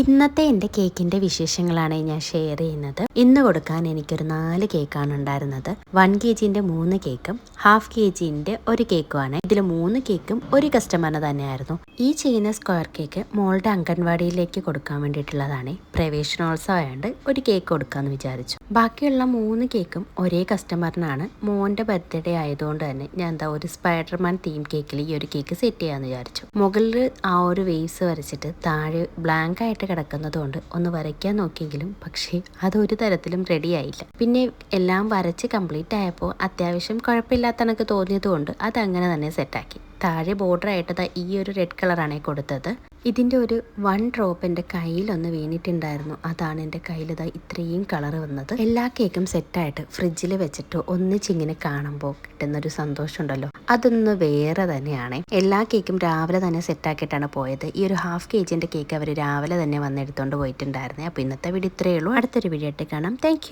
ഇന്നത്തെ എന്റെ കേക്കിന്റെ വിശേഷങ്ങളാണ് ഞാൻ ഷെയർ ചെയ്യുന്നത്. ഇന്ന് കൊടുക്കാൻ എനിക്കൊരു നാല് കേക്കാണ് ഉണ്ടായിരുന്നത്. വൺ കെ ജിന്റെ മൂന്ന് കേക്കും ഹാഫ് കെ ജിന്റെ ഒരു കേക്കുമാണ്. ഇതിൽ മൂന്ന് കേക്കും ഒരു കസ്റ്റമറിന് തന്നെയായിരുന്നു. ഈ ചെയ്യുന്ന സ്ക്വയർ കേക്ക് മോളുടെ അംഗൻവാടിയിലേക്ക് കൊടുക്കാൻ വേണ്ടിയിട്ടുള്ളതാണ്. പ്രവേശനോത്സവമായതുകൊണ്ട് ഒരു കേക്ക് കൊടുക്കാമെന്ന് വിചാരിച്ചു. ബാക്കിയുള്ള മൂന്ന് കേക്കും ഒരേ കസ്റ്റമറിനാണ് മോന്റെ ബർത്ത്ഡേ ആയതുകൊണ്ട് തന്നെ ഞാൻ എന്താ ഒരു സ്പൈഡർമാൻ തീം കേക്കിൽ ഈ ഒരു കേക്ക് സെറ്റ് ചെയ്യാമെന്ന് വിചാരിച്ചു. മുകളിൽ ആ ഒരു വേസ് വരച്ചിട്ട് താഴെ ബ്ലാങ്ക് ആയിട്ട് കിടക്കുന്നതുകൊണ്ട് ഒന്ന് വരയ്ക്കാൻ നോക്കിയെങ്കിലും പക്ഷേ അതൊരു തരത്തിലും റെഡിയായില്ല പിന്നെ എല്ലാം വരച്ച് കംപ്ലീറ്റ് ആയപ്പോൾ അത്യാവശ്യം കുഴപ്പമില്ലാത്ത എനിക്ക് തോന്നിയതുകൊണ്ട് അതങ്ങനെ തന്നെ സെറ്റാക്കി താഴെ ബോർഡർ ആയിട്ട് ഈ ഒരു റെഡ് കളറാണ് കൊടുത്തത്. ഇതിന്റെ ഒരു വൺ ഡ്രോപ്പ് എന്റെ കയ്യിലൊന്ന് വീണിട്ടുണ്ടായിരുന്നു. അതാണ് എന്റെ കയ്യിൽ ഇതാ ഇത്രയും കളർ വന്നത്. എല്ലാ കേക്കും സെറ്റായിട്ട് ഫ്രിഡ്ജിൽ വെച്ചിട്ട് ഒന്നിച്ചിങ്ങനെ കാണുമ്പോൾ കിട്ടുന്നൊരു സന്തോഷമുണ്ടല്ലോ. അതൊന്ന് വേറെ തന്നെയാണ്. എല്ലാ കേക്കും രാവിലെ തന്നെ സെറ്റാക്കിയിട്ടാണ് പോയത്. ഈ ഒരു ഹാഫ് കെ ജിന്റെ കേക്ക് അവർ രാവിലെ തന്നെ വന്നെടുത്തോണ്ട് പോയിട്ടുണ്ടായിരുന്നേ. അപ്പോൾ ഇന്നത്തെ വീഡിയോ ഇത്രയേ ഉള്ളൂ. അടുത്തൊരു വീഡിയോ ആയിട്ട് കാണാം. താങ്ക്